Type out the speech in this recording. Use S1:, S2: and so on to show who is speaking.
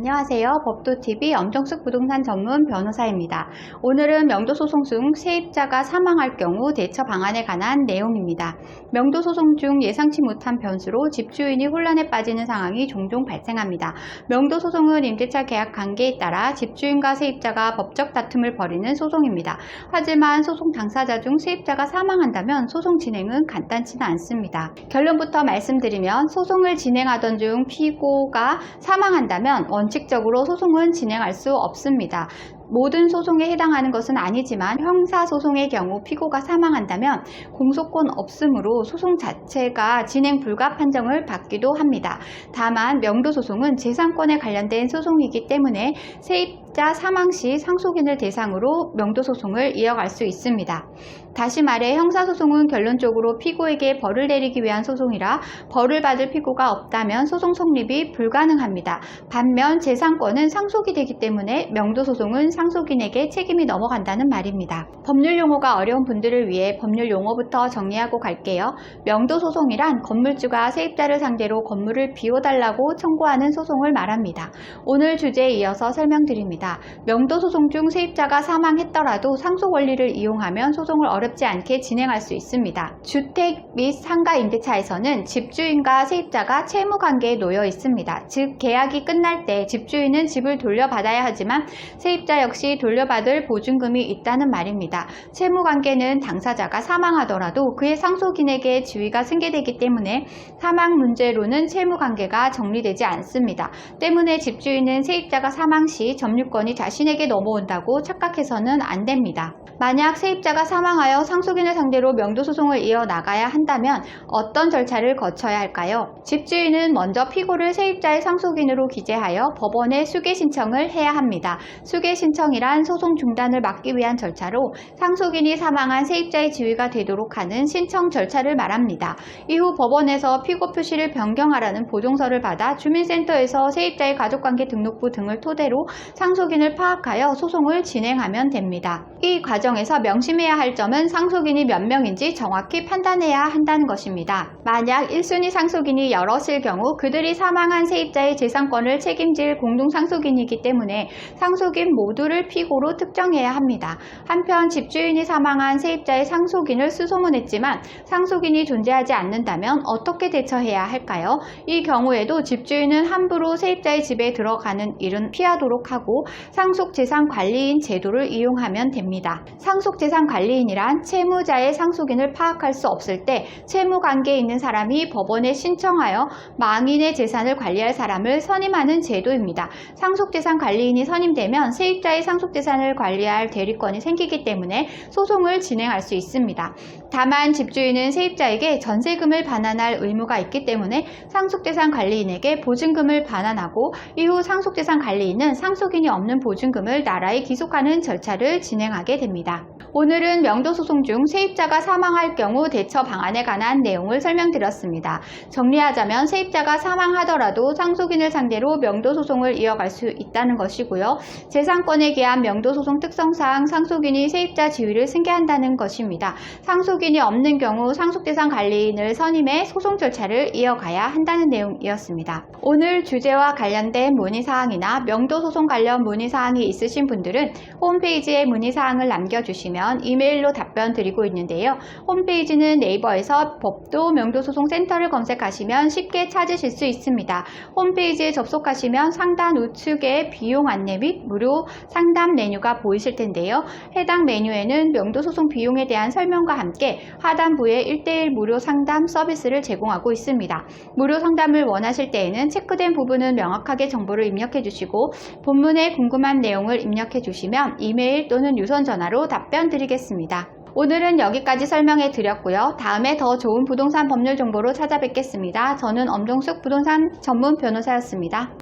S1: 안녕하세요. 법도TV 엄정숙 부동산 전문 변호사입니다. 오늘은 명도소송 중 세입자가 사망할 경우 대처 방안에 관한 내용입니다. 명도소송 중 예상치 못한 변수로 집주인이 혼란에 빠지는 상황이 종종 발생합니다. 명도소송은 임대차 계약 관계에 따라 집주인과 세입자가 법적 다툼을 벌이는 소송입니다. 하지만 소송 당사자 중 세입자가 사망한다면 소송 진행은 간단치는 않습니다. 결론부터 말씀드리면 소송을 진행하던 중 피고가 사망한다면 원 칙적으로 소송은 진행할 수 없습니다. 모든 소송에 해당하는 것은 아니지만 형사소송의 경우 피고가 사망한다면 공소권 없으므로 소송 자체가 진행 불가 판정을 받기도 합니다. 다만 명도소송은 재산권에 관련된 소송이기 때문에 세입 자 사망 시 상속인을 대상으로 명도소송을 이어갈 수 있습니다. 다시 말해 형사소송은 결론적으로 피고에게 벌을 내리기 위한 소송이라 벌을 받을 피고가 없다면 소송 성립이 불가능합니다. 반면 재산권은 상속이 되기 때문에 명도소송은 상속인에게 책임이 넘어간다는 말입니다. 법률 용어가 어려운 분들을 위해 법률 용어부터 정리하고 갈게요. 명도소송이란 건물주가 세입자를 상대로 건물을 비워달라고 청구하는 소송을 말합니다. 오늘 주제에 이어서 설명드립니다. 명도 소송 중 세입자가 사망했더라도 상속 원리를 이용하면 소송을 어렵지 않게 진행할 수 있습니다. 주택 및 상가 임대차에서는 집주인과 세입자가 채무 관계에 놓여 있습니다. 즉 계약이 끝날 때 집주인은 집을 돌려받아야 하지만 세입자 역시 돌려받을 보증금이 있다는 말입니다. 채무 관계는 당사자가 사망하더라도 그의 상속인에게 지위가 승계되기 때문에 사망 문제로는 채무 관계가 정리되지 않습니다. 때문에 집주인은 세입자가 사망 시 점유 권이 자신에게 넘어온다고 착각해서는 안 됩니다. 만약 세입자가 사망하여 상속인을 상대로 명도소송을 이어나가야 한다면 어떤 절차를 거쳐야 할까요? 집주인은 먼저 피고를 세입자의 상속인으로 기재하여 법원에 수계 신청을 해야 합니다. 수계 신청이란 소송 중단을 막기 위한 절차로 상속인이 사망한 세입자의 지위가 되도록 하는 신청 절차를 말합니다. 이후 법원에서 피고 표시를 변경하라는 보종서를 받아 주민센터에서 세입자의 가족관계 등록부 등을 토대로 상속 인을 파악하여 소송을 진행하면 됩니다. 이 과정에서 명심해야 할 점은 상속인이 몇 명인지 정확히 판단해야 한다는 것입니다. 만약 1순위 상속인이 여럿일 경우 그들이 사망한 세입자의 재산권을 책임질 공동상속인이기 때문에 상속인 모두를 피고로 특정해야 합니다. 한편 집주인이 사망한 세입자의 상속인을 수소문했지만 상속인이 존재하지 않는다면 어떻게 대처해야 할까요? 이 경우에도 집주인은 함부로 세입자의 집에 들어가는 일은 피하도록 하고 상속재산 관리인 제도를 이용하면 됩니다. 상속재산 관리인이란 채무자의 상속인을 파악할 수 없을 때 채무관계에 있는 사람이 법원에 신청하여 망인의 재산을 관리할 사람을 선임하는 제도입니다. 상속재산 관리인이 선임되면 세입자의 상속재산을 관리할 대리권이 생기기 때문에 소송을 진행할 수 있습니다. 다만 집주인은 세입자에게 전세금을 반환할 의무가 있기 때문에 상속재산 관리인에게 보증금을 반환하고 이후 상속재산 관리인은 상속인이 없는 보증금을 나라에 기속하는 절차를 진행하게 됩니다. 오늘은 명도소송 중 세입자가 사망할 경우 대처 방안에 관한 내용을 설명드렸습니다. 정리하자면 세입자가 사망하더라도 상속인을 상대로 명도소송을 이어갈 수 있다는 것이고요. 재산권에 기한 명도소송 특성상 상속인이 세입자 지위를 승계한다는 것입니다. 상속인이 없는 경우 상속재산 관리인을 선임해 소송 절차를 이어가야 한다는 내용이었습니다. 오늘 주제와 관련된 문의사항이나 명도소송 관련 문의사항이 있으신 분들은 홈페이지에 문의사항을 남겨주시면 이메일로 답변 드리고 있는데요. 홈페이지는 네이버에서 법도 명도소송센터를 검색하시면 쉽게 찾으실 수 있습니다. 홈페이지에 접속하시면 상단 우측에 비용 안내 및 무료 상담 메뉴가 보이실 텐데요. 해당 메뉴에는 명도소송 비용에 대한 설명과 함께 하단부에 1대1 무료 상담 서비스를 제공하고 있습니다. 무료 상담을 원하실 때에는 체크된 부분은 명확하게 정보를 입력해 주시고 본문에 궁금한 내용을 입력해 주시면 이메일 또는 유선 전화로 답변 드리겠습니다. 오늘은 여기까지 설명해 드렸고요. 다음에 더 좋은 부동산 법률 정보로 찾아뵙겠습니다. 저는 엄종숙 부동산 전문 변호사였습니다.